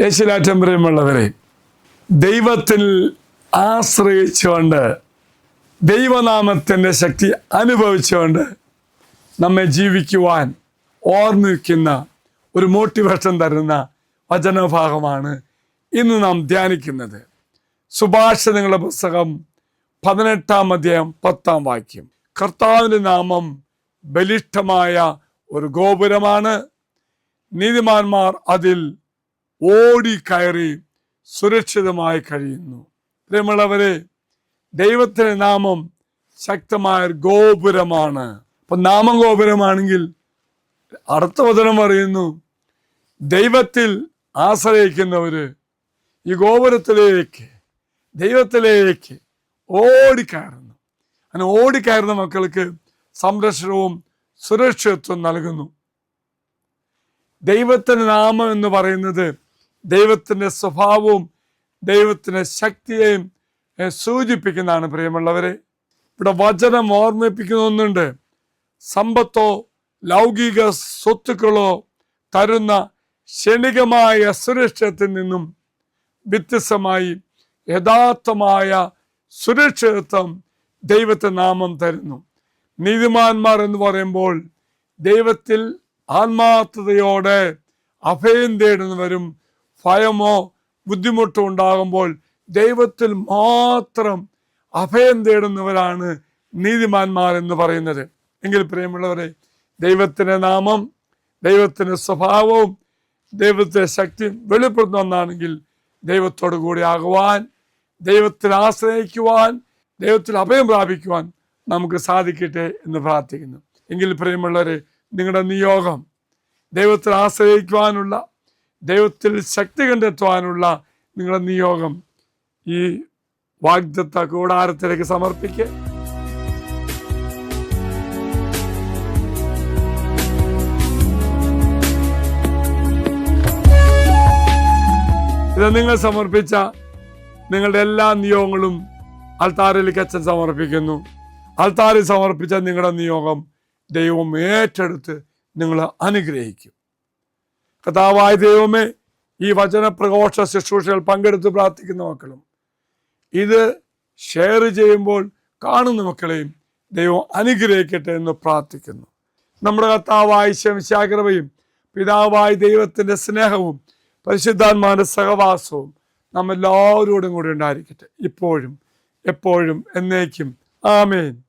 യേശുലാറ്റം പ്രിയമുള്ളവരെ ദൈവത്തിൽ ആശ്രയിച്ചുകൊണ്ട് ദൈവനാമത്തിന്റെ ശക്തി അനുഭവിച്ചുകൊണ്ട് നമ്മെ ജീവിക്കുവാൻ ഓർമ്മിക്കുന്ന ഒരു മോട്ടിവേഷൻ തരുന്ന വചനഭാഗമാണ് ഇന്ന് നാം ധ്യാനിക്കുന്നത്. സുഭാഷിതങ്ങളുടെ പുസ്തകം പതിനെട്ടാം അധ്യായം പത്താം വാക്യം. കർത്താവിന്റെ നാമം ബലിഷ്ഠമായ ഒരു ഗോപുരമാണ്. നീതിമാന്മാർ അതിൽ ഓടിക്കയറി സുരക്ഷിതമായി കഴിയുന്നു. പ്രിയമുള്ളവരെ ദൈവത്തിന്റെ നാമം ശക്തമായ ഗോപുരമാണ്. അപ്പൊ നാമം ഗോപുരമാണെങ്കിൽ അടുത്ത വചനം പറയുന്നു ദൈവത്തിൽ ആശ്രയിക്കുന്നവര് ഈ ഗോപുരത്തിലേക്ക് ദൈവത്തിലേക്ക് ഓടിക്കയറുന്നു അങ്ങനെ ഓടിക്കയറുന്ന മക്കൾക്ക് സംരക്ഷണവും സുരക്ഷിതത്വം നൽകുന്നു. ദൈവത്തിന്റെ നാമം എന്ന് പറയുന്നത് ദൈവത്തിന്റെ സ്വഭാവവും ദൈവത്തിന്റെ ശക്തിയെയും സൂചിപ്പിക്കുന്നതാണ് പ്രിയമുള്ളവരെ. ഇവിടെ വചനം ഓർമ്മിപ്പിക്കുന്ന ഒന്നുണ്ട്. സമ്പത്തോ ലൗകിക സ്വത്തുക്കളോ തരുന്ന ക്ഷണികമായ സുരക്ഷിതത്തിൽ നിന്നും വ്യത്യസ്തമായി യഥാർത്ഥമായ സുരക്ഷിതത്വം ദൈവത്തെ നാമം തരുന്നു. നീതിമാന്മാർ എന്ന് പറയുമ്പോൾ ദൈവത്തിൽ ആത്മാർത്ഥതയോടെ അഭയം തേടുന്നവരും ഭയമോ ബുദ്ധിമുട്ടോ ഉണ്ടാകുമ്പോൾ ദൈവത്തിൽ മാത്രം അഭയം തേടുന്നവരാണ് നീതിമാന്മാർ എന്ന് പറയുന്നത്. എങ്കിൽ പ്രിയമുള്ളവരെ ദൈവത്തിന്റെ നാമം ദൈവത്തിന്റെ സ്വഭാവവും ദൈവത്തിന്റെ ശക്തി വെളിപ്പെടുന്ന ഒന്നാണെങ്കിൽ ദൈവത്തോടു കൂടി ആകുവാൻ ദൈവത്തിൽ ആശ്രയിക്കുവാൻ ദൈവത്തിൽ അഭയം പ്രാപിക്കുവാൻ നമുക്ക് സാധിക്കട്ടെ എന്ന് പ്രാർത്ഥിക്കുന്നു. എങ്കിൽ പ്രിയമുള്ളവരെ നിങ്ങളുടെ നിയോഗം ദൈവത്തിൽ ആശ്രയിക്കുവാനുള്ള ദൈവത്തിൽ ശക്തി കണ്ടെത്തുവാനുള്ള നിങ്ങളുടെ നിയോഗം ഈ വാഗ്ദത്ത കൂടാരത്തിലേക്ക് സമർപ്പിക്കുക ഇത് നിങ്ങൾ സമർപ്പിച്ച നിങ്ങളുടെ എല്ലാ നിയോഗങ്ങളും അൾത്താരിലേക്ക് അച്ഛൻ സമർപ്പിക്കുന്നു. അൾത്താരിൽ സമർപ്പിച്ച നിങ്ങളുടെ നിയോഗം ദൈവം ഏറ്റെടുത്ത് നിങ്ങളെ അനുഗ്രഹിക്കും. കഥാവായ ദൈവമേ ഈ വചനപ്രഘോഷ ശുശ്രൂഷകൾ പങ്കെടുത്ത് പ്രാർത്ഥിക്കുന്ന മക്കളും ഇത് ഷെയർ ചെയ്യുമ്പോൾ കാണുന്ന മക്കളെയും ദൈവം അനുഗ്രഹിക്കട്ടെ എന്ന് പ്രാർത്ഥിക്കുന്നു. നമ്മുടെ കർത്താവായ ശംശാഗ്രവയും പിതാവായ ദൈവത്തിന്റെ സ്നേഹവും പരിശുദ്ധാത്മാരുടെ സഹവാസവും നമ്മെല്ലാവരോടും കൂടി ഉണ്ടായിരിക്കട്ടെ. ഇപ്പോഴും എപ്പോഴും എന്നേക്കും. ആമേൻ.